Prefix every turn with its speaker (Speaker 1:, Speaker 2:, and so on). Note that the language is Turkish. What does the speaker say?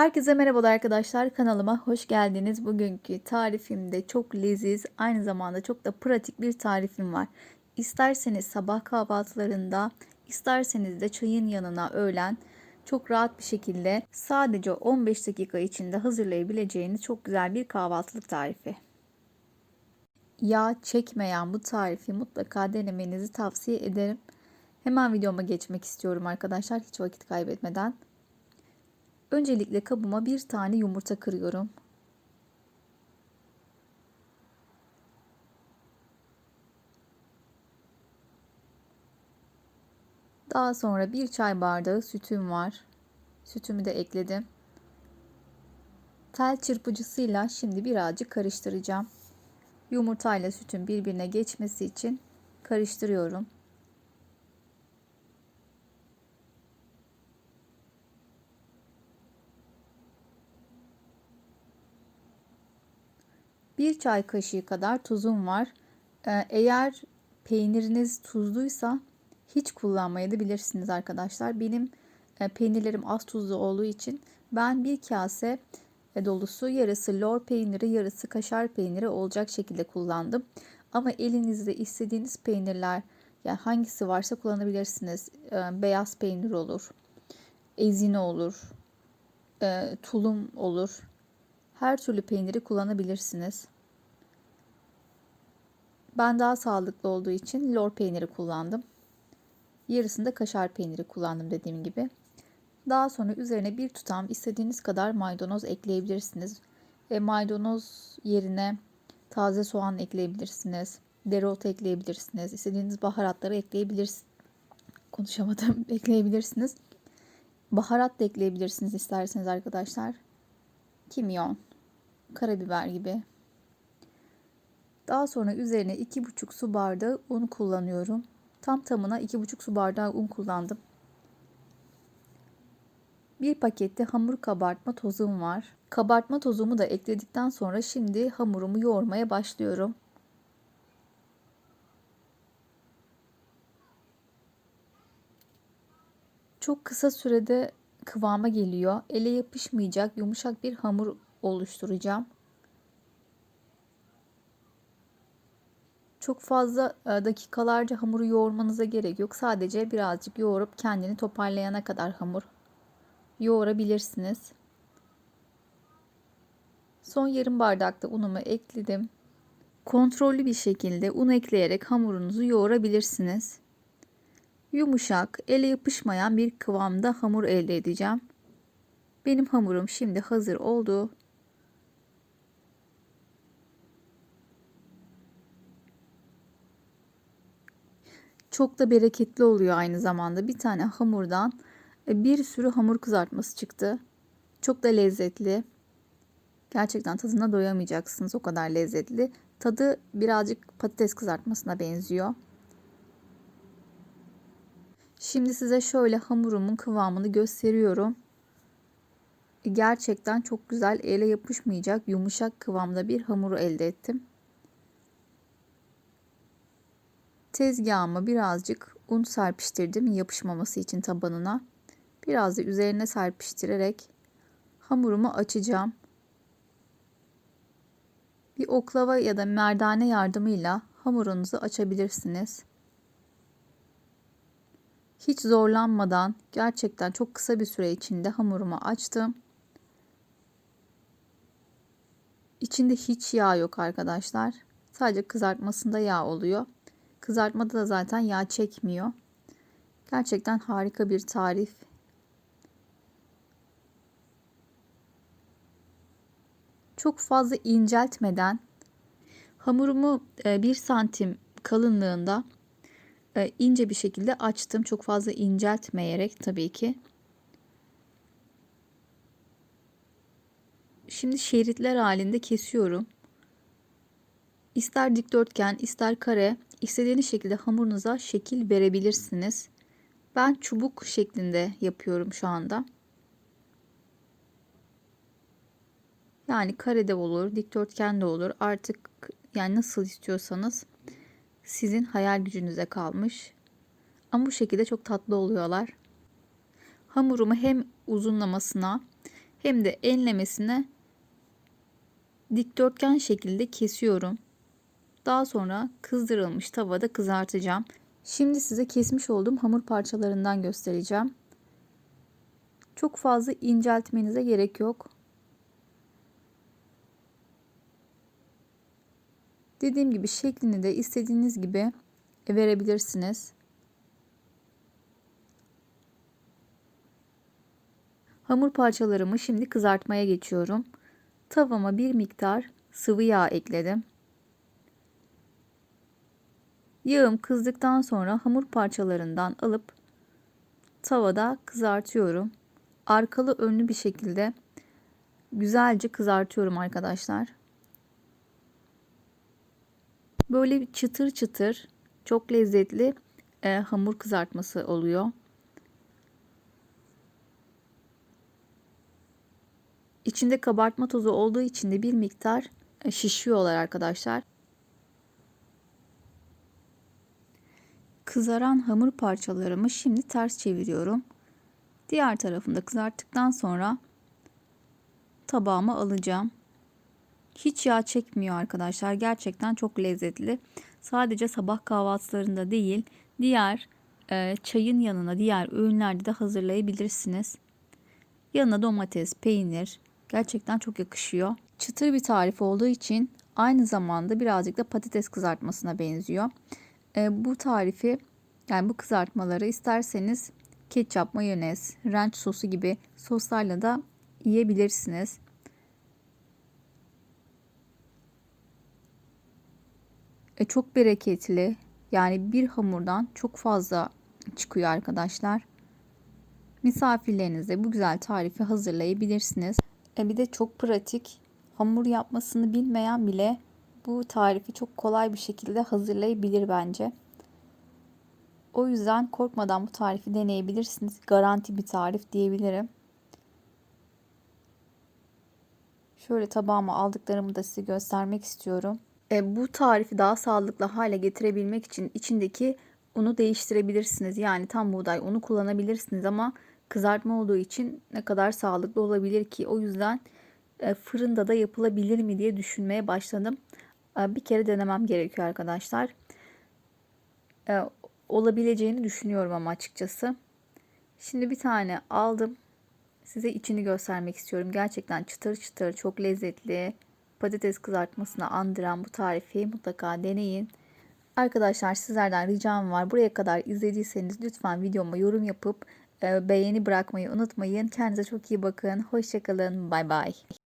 Speaker 1: Herkese merhabalar arkadaşlar kanalıma hoş geldiniz. Bugünkü tarifimde çok leziz aynı zamanda çok da pratik bir tarifim var. İsterseniz sabah kahvaltılarında isterseniz de çayın yanına öğlen çok rahat bir şekilde sadece 15 dakika içinde hazırlayabileceğiniz çok güzel bir kahvaltılık tarifi. Yağ çekmeyen bu tarifi mutlaka denemenizi tavsiye ederim. Hemen videoma geçmek istiyorum arkadaşlar hiç vakit kaybetmeden. Öncelikle kabıma bir tane yumurta kırıyorum. Daha sonra bir çay bardağı sütüm var. Sütümü de ekledim. Tel çırpıcısıyla şimdi birazcık karıştıracağım. Yumurtayla sütün birbirine geçmesi için karıştırıyorum. Bir çay kaşığı kadar tuzum var. Ee, eğer peyniriniz tuzluysa hiç kullanmayabilirsiniz arkadaşlar. Benim e, peynirlerim az tuzlu olduğu için ben bir kase e, dolusu yarısı lor peyniri yarısı kaşar peyniri olacak şekilde kullandım. Ama elinizde istediğiniz peynirler yani hangisi varsa kullanabilirsiniz. Ee, beyaz peynir olur, ezine olur, e, tulum olur. Her türlü peyniri kullanabilirsiniz. Ben daha sağlıklı olduğu için lor peyniri kullandım. Yarısında kaşar peyniri kullandım dediğim gibi. Daha sonra üzerine bir tutam istediğiniz kadar maydanoz ekleyebilirsiniz. Ve maydanoz yerine taze soğan ekleyebilirsiniz. Dereotu ekleyebilirsiniz. İstediğiniz baharatları ekleyebilirsiniz. Konuşamadım. ekleyebilirsiniz. Baharat da ekleyebilirsiniz isterseniz arkadaşlar. Kimyon, karabiber gibi. Daha sonra üzerine 2,5 su bardağı un kullanıyorum. Tam tamına 2,5 su bardağı un kullandım. Bir pakette hamur kabartma tozum var. Kabartma tozumu da ekledikten sonra şimdi hamurumu yoğurmaya başlıyorum. Çok kısa sürede kıvama geliyor. Ele yapışmayacak yumuşak bir hamur oluşturacağım. Çok fazla e, dakikalarca hamuru yoğurmanıza gerek yok. Sadece birazcık yoğurup kendini toparlayana kadar hamur yoğurabilirsiniz. Son yarım bardakta unumu ekledim. Kontrollü bir şekilde un ekleyerek hamurunuzu yoğurabilirsiniz. Yumuşak, ele yapışmayan bir kıvamda hamur elde edeceğim. Benim hamurum şimdi hazır oldu. Çok da bereketli oluyor aynı zamanda. Bir tane hamurdan e, bir sürü hamur kızartması çıktı. Çok da lezzetli. Gerçekten tadına doyamayacaksınız. O kadar lezzetli. Tadı birazcık patates kızartmasına benziyor. Şimdi size şöyle hamurumun kıvamını gösteriyorum. E, gerçekten çok güzel ele yapışmayacak yumuşak kıvamda bir hamuru elde ettim. Tezgahıma birazcık un serpiştirdim yapışmaması için tabanına. Biraz da üzerine serpiştirerek hamurumu açacağım. Bir oklava ya da merdane yardımıyla hamurunuzu açabilirsiniz. Hiç zorlanmadan gerçekten çok kısa bir süre içinde hamurumu açtım. İçinde hiç yağ yok arkadaşlar. Sadece kızartmasında yağ oluyor. Kızartmada da zaten yağ çekmiyor. Gerçekten harika bir tarif. Çok fazla inceltmeden hamurumu 1 e, santim kalınlığında e, ince bir şekilde açtım. Çok fazla inceltmeyerek tabii ki. Şimdi şeritler halinde kesiyorum. İster dikdörtgen, ister kare, istediğiniz şekilde hamurunuza şekil verebilirsiniz. Ben çubuk şeklinde yapıyorum şu anda. Yani kare de olur, dikdörtgen de olur. Artık yani nasıl istiyorsanız sizin hayal gücünüze kalmış. Ama bu şekilde çok tatlı oluyorlar. Hamurumu hem uzunlamasına hem de enlemesine dikdörtgen şekilde kesiyorum. Daha sonra kızdırılmış tavada kızartacağım. Şimdi size kesmiş olduğum hamur parçalarından göstereceğim. Çok fazla inceltmenize gerek yok. Dediğim gibi şeklini de istediğiniz gibi verebilirsiniz. Hamur parçalarımı şimdi kızartmaya geçiyorum. Tavama bir miktar sıvı yağ ekledim. Yağım kızdıktan sonra hamur parçalarından alıp tavada kızartıyorum. Arkalı önlü bir şekilde güzelce kızartıyorum arkadaşlar. Böyle çıtır çıtır çok lezzetli e, hamur kızartması oluyor. İçinde kabartma tozu olduğu için de bir miktar e, şişiyorlar arkadaşlar. Kızaran hamur parçalarımı şimdi ters çeviriyorum. Diğer tarafında kızarttıktan sonra tabağıma alacağım. Hiç yağ çekmiyor arkadaşlar. Gerçekten çok lezzetli. Sadece sabah kahvaltılarında değil, diğer e, çayın yanına, diğer öğünlerde de hazırlayabilirsiniz. Yanına domates, peynir gerçekten çok yakışıyor. Çıtır bir tarif olduğu için aynı zamanda birazcık da patates kızartmasına benziyor. E, bu tarifi yani bu kızartmaları isterseniz ketçap, mayonez, ranch sosu gibi soslarla da yiyebilirsiniz. E, çok bereketli. Yani bir hamurdan çok fazla çıkıyor arkadaşlar. Misafirlerinize bu güzel tarifi hazırlayabilirsiniz. E, bir de çok pratik. Hamur yapmasını bilmeyen bile bu tarifi çok kolay bir şekilde hazırlayabilir bence. O yüzden korkmadan bu tarifi deneyebilirsiniz. Garanti bir tarif diyebilirim. Şöyle tabağıma aldıklarımı da size göstermek istiyorum. E, bu tarifi daha sağlıklı hale getirebilmek için içindeki unu değiştirebilirsiniz. Yani tam buğday unu kullanabilirsiniz ama kızartma olduğu için ne kadar sağlıklı olabilir ki? O yüzden e, fırında da yapılabilir mi diye düşünmeye başladım. E, bir kere denemem gerekiyor arkadaşlar. E, olabileceğini düşünüyorum ama açıkçası. Şimdi bir tane aldım. Size içini göstermek istiyorum. Gerçekten çıtır çıtır çok lezzetli. Patates kızartmasına andıran bu tarifi mutlaka deneyin. Arkadaşlar sizlerden ricam var. Buraya kadar izlediyseniz lütfen videoma yorum yapıp beğeni bırakmayı unutmayın. Kendinize çok iyi bakın. Hoşçakalın. Bay bay.